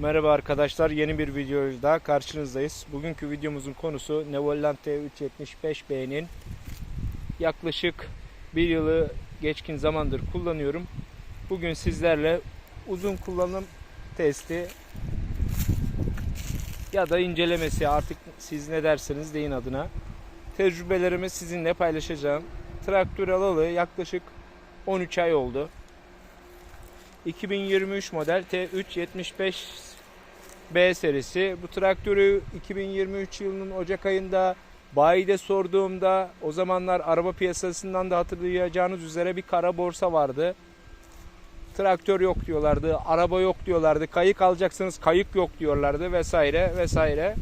Merhaba arkadaşlar yeni bir videoyla karşınızdayız. Bugünkü videomuzun konusu Nevoland T375B'nin yaklaşık bir yılı geçkin zamandır kullanıyorum. Bugün sizlerle uzun kullanım testi ya da incelemesi artık siz ne derseniz deyin adına tecrübelerimi sizinle paylaşacağım. Traktör alalı yaklaşık 13 ay oldu. 2023 model T375 B serisi. Bu traktörü 2023 yılının Ocak ayında bayide sorduğumda o zamanlar araba piyasasından da hatırlayacağınız üzere bir kara borsa vardı. Traktör yok diyorlardı, araba yok diyorlardı, kayık alacaksınız kayık yok diyorlardı vesaire vesaire.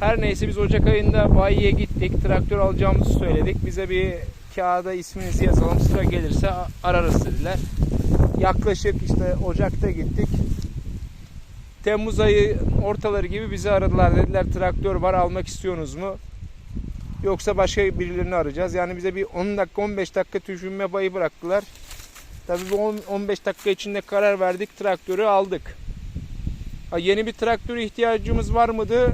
Her neyse biz Ocak ayında bayiye gittik. Traktör alacağımızı söyledik. Bize bir kağıda isminizi yazalım. Sıra gelirse ararız dediler. Yaklaşık işte Ocak'ta gittik. Temmuz ayı ortaları gibi bizi aradılar. Dediler traktör var almak istiyorsunuz mu? Yoksa başka birilerini arayacağız. Yani bize bir 10 dakika 15 dakika düşünme payı bıraktılar. Tabii bu 10 15 dakika içinde karar verdik. Traktörü aldık. Ha, yeni bir traktöre ihtiyacımız var mıydı?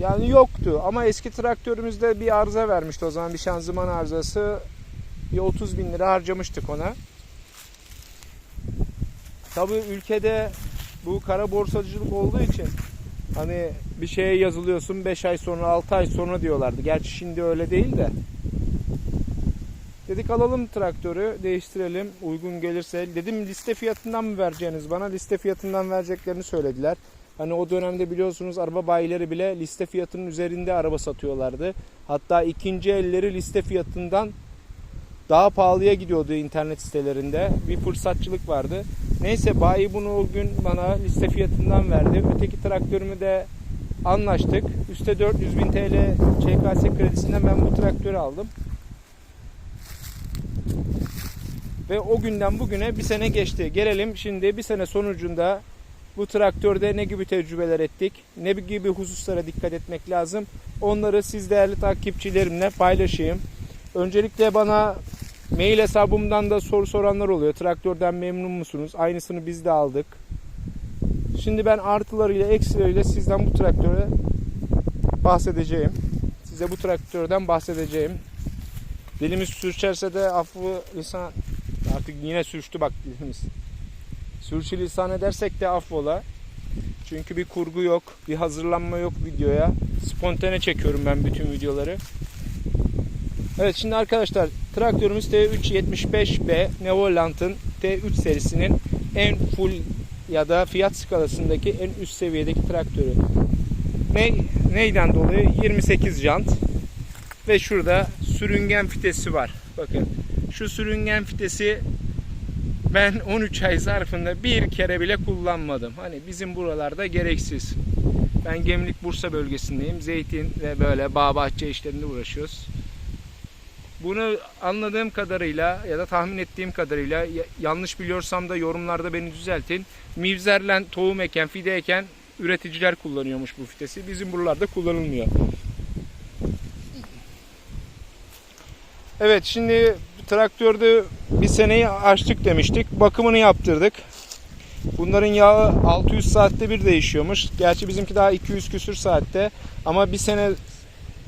Yani yoktu ama eski traktörümüzde bir arıza vermişti o zaman bir şanzıman arızası. Bir 30 bin lira harcamıştık ona. Tabi ülkede bu kara borsacılık olduğu için hani bir şeye yazılıyorsun 5 ay sonra 6 ay sonra diyorlardı. Gerçi şimdi öyle değil de. Dedik alalım traktörü değiştirelim uygun gelirse. Dedim liste fiyatından mı vereceğiniz bana? Liste fiyatından vereceklerini söylediler. Hani o dönemde biliyorsunuz araba bayileri bile liste fiyatının üzerinde araba satıyorlardı. Hatta ikinci elleri liste fiyatından daha pahalıya gidiyordu internet sitelerinde. Bir fırsatçılık vardı. Neyse bayi bunu o gün bana liste fiyatından verdi. Öteki traktörümü de anlaştık. Üste 400 bin TL ÇKS kredisinden ben bu traktörü aldım. Ve o günden bugüne bir sene geçti. Gelelim şimdi bir sene sonucunda bu traktörde ne gibi tecrübeler ettik, ne gibi hususlara dikkat etmek lazım. Onları siz değerli takipçilerimle paylaşayım. Öncelikle bana mail hesabımdan da soru soranlar oluyor. Traktörden memnun musunuz? Aynısını biz de aldık. Şimdi ben artılarıyla eksileriyle sizden bu traktöre bahsedeceğim. Size bu traktörden bahsedeceğim. Dilimiz sürçerse de affı lisan artık yine sürçtü bak dilimiz. Sürçülisan edersek de affola. Çünkü bir kurgu yok, bir hazırlanma yok videoya. Spontane çekiyorum ben bütün videoları. Evet şimdi arkadaşlar traktörümüz T375B Nevoland'ın T3 serisinin en full ya da fiyat skalasındaki en üst seviyedeki traktörü. Ne, neyden dolayı? 28 jant ve şurada sürüngen fitesi var. Bakın şu sürüngen fitesi ben 13 ay zarfında bir kere bile kullanmadım. Hani bizim buralarda gereksiz. Ben Gemlik Bursa bölgesindeyim. Zeytin ve böyle bağ bahçe işlerinde uğraşıyoruz. Bunu anladığım kadarıyla ya da tahmin ettiğim kadarıyla yanlış biliyorsam da yorumlarda beni düzeltin. Mivzerlen tohum eken, fide eken üreticiler kullanıyormuş bu fitesi. Bizim buralarda kullanılmıyor. Evet şimdi traktörde bir seneyi açtık demiştik. Bakımını yaptırdık. Bunların yağı 600 saatte bir değişiyormuş. Gerçi bizimki daha 200 küsür saatte. Ama bir sene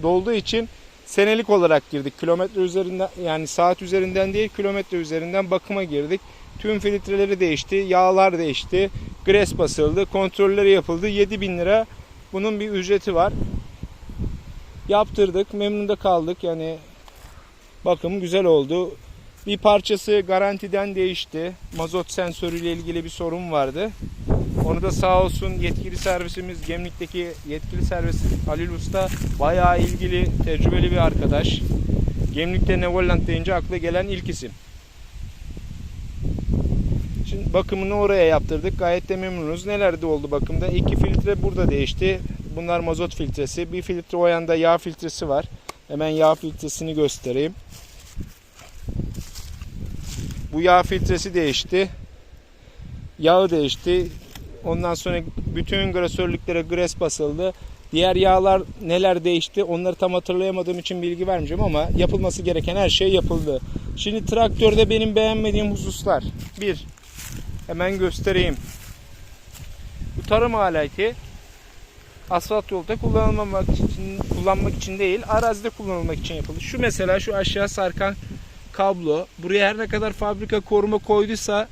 dolduğu için senelik olarak girdik. Kilometre üzerinden yani saat üzerinden değil kilometre üzerinden bakıma girdik. Tüm filtreleri değişti, yağlar değişti, gres basıldı, kontrolleri yapıldı. 7000 lira bunun bir ücreti var. Yaptırdık, memnun da kaldık. Yani bakım güzel oldu. Bir parçası garantiden değişti. Mazot sensörüyle ilgili bir sorun vardı. Onu da sağ olsun yetkili servisimiz Gemlik'teki yetkili servis Halil Usta bayağı ilgili, tecrübeli bir arkadaş. Gemlik'te Nevoland deyince akla gelen ilk isim. Şimdi bakımını oraya yaptırdık. Gayet de memnunuz. Nelerde oldu bakımda? İki filtre burada değişti. Bunlar mazot filtresi. Bir filtre o yanda yağ filtresi var. Hemen yağ filtresini göstereyim. Bu yağ filtresi değişti. Yağı değişti. Ondan sonra bütün grasörlüklere gres basıldı. Diğer yağlar neler değişti onları tam hatırlayamadığım için bilgi vermeyeceğim ama yapılması gereken her şey yapıldı. Şimdi traktörde benim beğenmediğim hususlar. Bir, hemen göstereyim. Bu tarım aleti asfalt yolda kullanılmamak için kullanmak için değil, arazide kullanılmak için yapılır. Şu mesela şu aşağı sarkan kablo. Buraya her ne kadar fabrika koruma koyduysa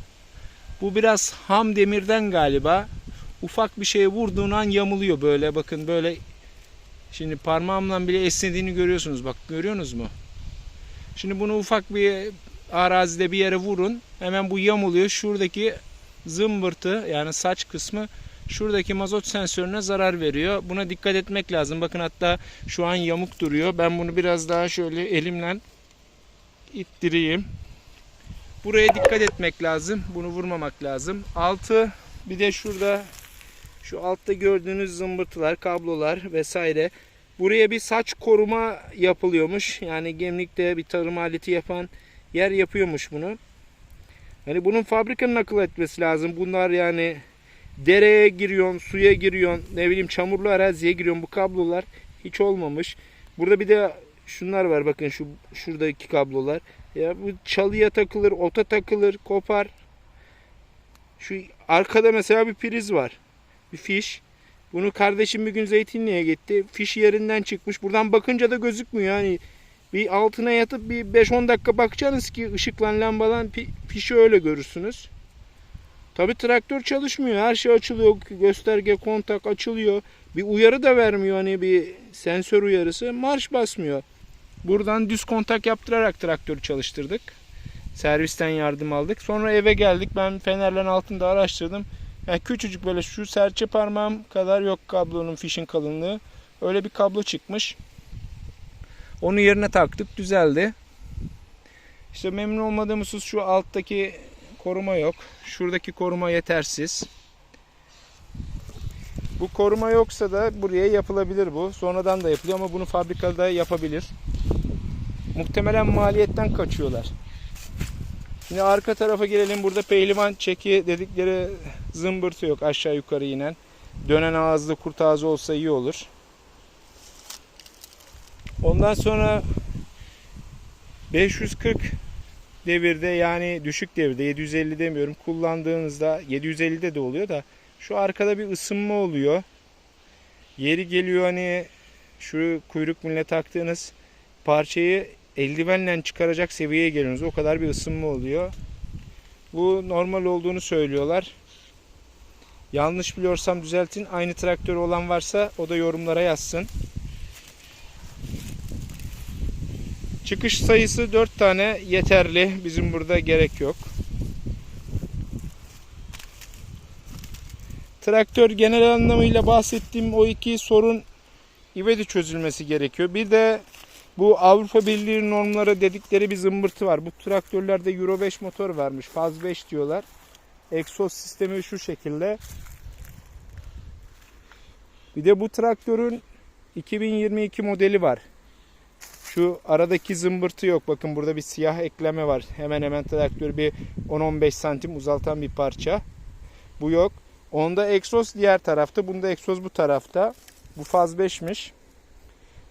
bu biraz ham demirden galiba. Ufak bir şeye vurduğun an yamuluyor böyle. Bakın böyle Şimdi parmağımla bile esnediğini görüyorsunuz. Bak görüyorsunuz mu? Şimdi bunu ufak bir arazide bir yere vurun. Hemen bu yamuluyor. Şuradaki zımbırtı yani saç kısmı şuradaki mazot sensörüne zarar veriyor. Buna dikkat etmek lazım. Bakın hatta şu an yamuk duruyor. Ben bunu biraz daha şöyle elimle ittireyim. Buraya dikkat etmek lazım. Bunu vurmamak lazım. Altı bir de şurada şu altta gördüğünüz zımbırtılar, kablolar vesaire. Buraya bir saç koruma yapılıyormuş. Yani gemlikte bir tarım aleti yapan yer yapıyormuş bunu. Hani bunun fabrikanın akıl etmesi lazım. Bunlar yani dereye giriyorsun, suya giriyorsun, ne bileyim çamurlu araziye giriyorsun. Bu kablolar hiç olmamış. Burada bir de şunlar var bakın şu şuradaki kablolar. Ya bu çalıya takılır, ota takılır, kopar. Şu arkada mesela bir priz var bir fiş. Bunu kardeşim bir gün Zeytinli'ye gitti. Fiş yerinden çıkmış. Buradan bakınca da gözükmüyor. Yani bir altına yatıp bir 5-10 dakika bakacaksınız ki ışıkla lambadan pi- fişi öyle görürsünüz. Tabi traktör çalışmıyor. Her şey açılıyor. Gösterge, kontak açılıyor. Bir uyarı da vermiyor. Hani bir sensör uyarısı. Marş basmıyor. Buradan düz kontak yaptırarak traktörü çalıştırdık. Servisten yardım aldık. Sonra eve geldik. Ben fenerlerin altında araştırdım. Yani küçücük böyle şu serçe parmağım kadar yok kablonun fişin kalınlığı. Öyle bir kablo çıkmış. Onu yerine taktık düzeldi. İşte memnun olmadığımız şu alttaki koruma yok. Şuradaki koruma yetersiz. Bu koruma yoksa da buraya yapılabilir bu. Sonradan da yapılıyor ama bunu fabrikada yapabilir. Muhtemelen maliyetten kaçıyorlar. Şimdi arka tarafa gelelim. Burada pehlivan çeki dedikleri zımbırtı yok aşağı yukarı inen. Dönen ağızlı kurt ağzı olsa iyi olur. Ondan sonra 540 devirde yani düşük devirde 750 demiyorum kullandığınızda 750'de de oluyor da şu arkada bir ısınma oluyor. Yeri geliyor hani şu kuyruk miline taktığınız parçayı eldivenle çıkaracak seviyeye geliyorsunuz. O kadar bir ısınma oluyor. Bu normal olduğunu söylüyorlar. Yanlış biliyorsam düzeltin. Aynı traktörü olan varsa o da yorumlara yazsın. Çıkış sayısı 4 tane yeterli. Bizim burada gerek yok. Traktör genel anlamıyla bahsettiğim o iki sorun ivedi çözülmesi gerekiyor. Bir de bu Avrupa Birliği normları dedikleri bir zımbırtı var. Bu traktörlerde Euro 5 motor vermiş. Faz 5 diyorlar. Egzoz sistemi şu şekilde. Bir de bu traktörün 2022 modeli var. Şu aradaki zımbırtı yok. Bakın burada bir siyah ekleme var. Hemen hemen traktörü bir 10-15 santim uzaltan bir parça. Bu yok. Onda egzoz diğer tarafta. Bunda egzoz bu tarafta. Bu faz 5'miş.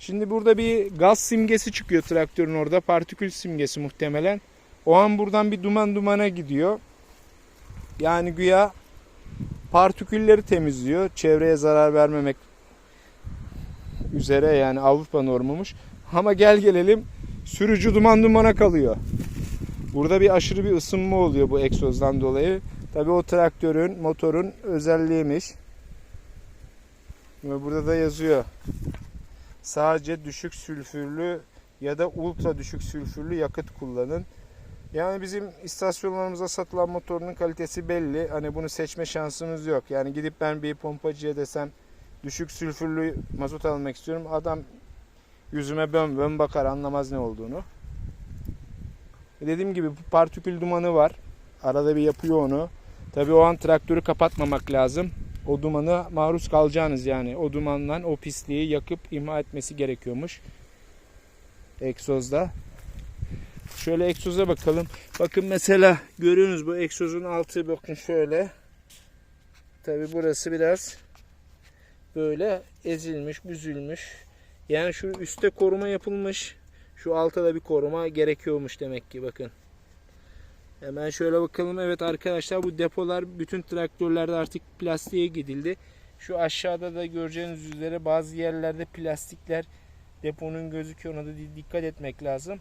Şimdi burada bir gaz simgesi çıkıyor traktörün orada. Partikül simgesi muhtemelen. O an buradan bir duman dumana gidiyor. Yani güya partikülleri temizliyor. Çevreye zarar vermemek üzere yani Avrupa normumuş. Ama gel gelelim sürücü duman dumana kalıyor. Burada bir aşırı bir ısınma oluyor bu egzozdan dolayı. Tabii o traktörün, motorun özelliğiymiş. Ve burada da yazıyor. Sadece düşük sülfürlü ya da ultra düşük sülfürlü yakıt kullanın. Yani bizim istasyonlarımıza satılan motorunun kalitesi belli. Hani bunu seçme şansımız yok. Yani gidip ben bir pompacıya desem düşük sülfürlü mazot almak istiyorum. Adam yüzüme bön bön bakar anlamaz ne olduğunu. E dediğim gibi partikül dumanı var. Arada bir yapıyor onu. Tabii o an traktörü kapatmamak lazım. O dumana maruz kalacağınız yani. O dumandan o pisliği yakıp imha etmesi gerekiyormuş. Egzozda. Şöyle egzoza bakalım. Bakın mesela görüyorsunuz bu egzozun altı bakın şöyle. Tabi burası biraz böyle ezilmiş, büzülmüş. Yani şu üstte koruma yapılmış. Şu alta da bir koruma gerekiyormuş demek ki bakın. Hemen şöyle bakalım. Evet arkadaşlar bu depolar bütün traktörlerde artık plastiğe gidildi. Şu aşağıda da göreceğiniz üzere bazı yerlerde plastikler deponun gözüküyor. Ona da di- dikkat etmek lazım.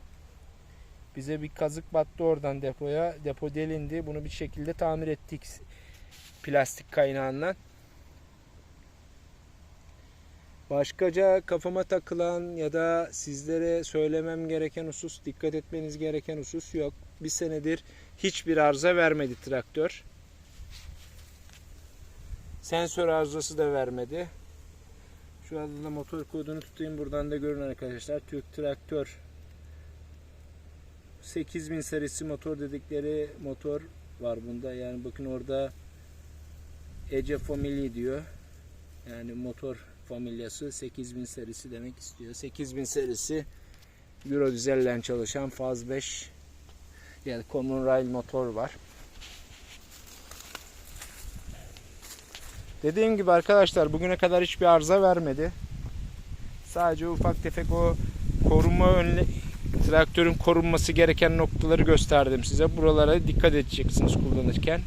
Bize bir kazık battı oradan depoya. Depo delindi. Bunu bir şekilde tamir ettik plastik kaynağından. Başkaca kafama takılan ya da sizlere söylemem gereken husus, dikkat etmeniz gereken husus yok. Bir senedir hiçbir arıza vermedi traktör. Sensör arızası da vermedi. Şu anda da motor kodunu tutayım. Buradan da görün arkadaşlar. Türk Traktör 8000 serisi motor dedikleri motor var bunda. Yani bakın orada Ece Family diyor. Yani motor familyası 8000 serisi demek istiyor. 8000 serisi Euro dizelle çalışan faz 5 yani Common Rail motor var. Dediğim gibi arkadaşlar bugüne kadar hiçbir arıza vermedi. Sadece ufak tefek o koruma önle traktörün korunması gereken noktaları gösterdim size. Buralara dikkat edeceksiniz kullanırken.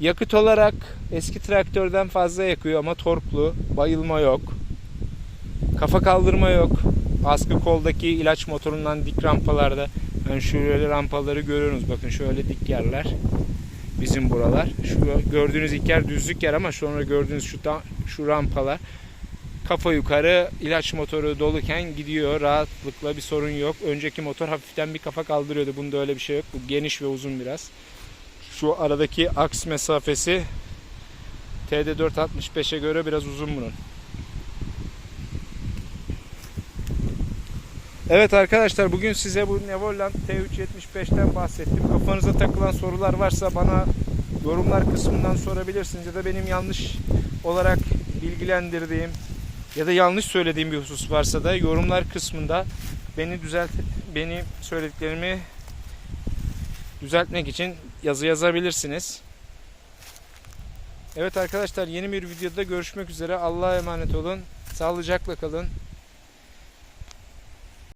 Yakıt olarak eski traktörden fazla yakıyor ama torklu. Bayılma yok. Kafa kaldırma yok. Askı koldaki ilaç motorundan dik rampalarda yani şöyle rampaları görüyorsunuz. Bakın şöyle dik yerler. Bizim buralar. Şu gördüğünüz ilk yer düzlük yer ama sonra gördüğünüz şu şu rampalar kafa yukarı ilaç motoru doluken gidiyor rahatlıkla bir sorun yok. Önceki motor hafiften bir kafa kaldırıyordu. Bunda öyle bir şey yok. Bu geniş ve uzun biraz. Şu aradaki aks mesafesi TD465'e göre biraz uzun bunun. Evet arkadaşlar bugün size bu Nevoland T375'ten bahsettim. Kafanıza takılan sorular varsa bana yorumlar kısmından sorabilirsiniz ya da benim yanlış olarak bilgilendirdiğim ya da yanlış söylediğim bir husus varsa da yorumlar kısmında beni düzelt beni söylediklerimi düzeltmek için yazı yazabilirsiniz. Evet arkadaşlar yeni bir videoda görüşmek üzere. Allah'a emanet olun. Sağlıcakla kalın.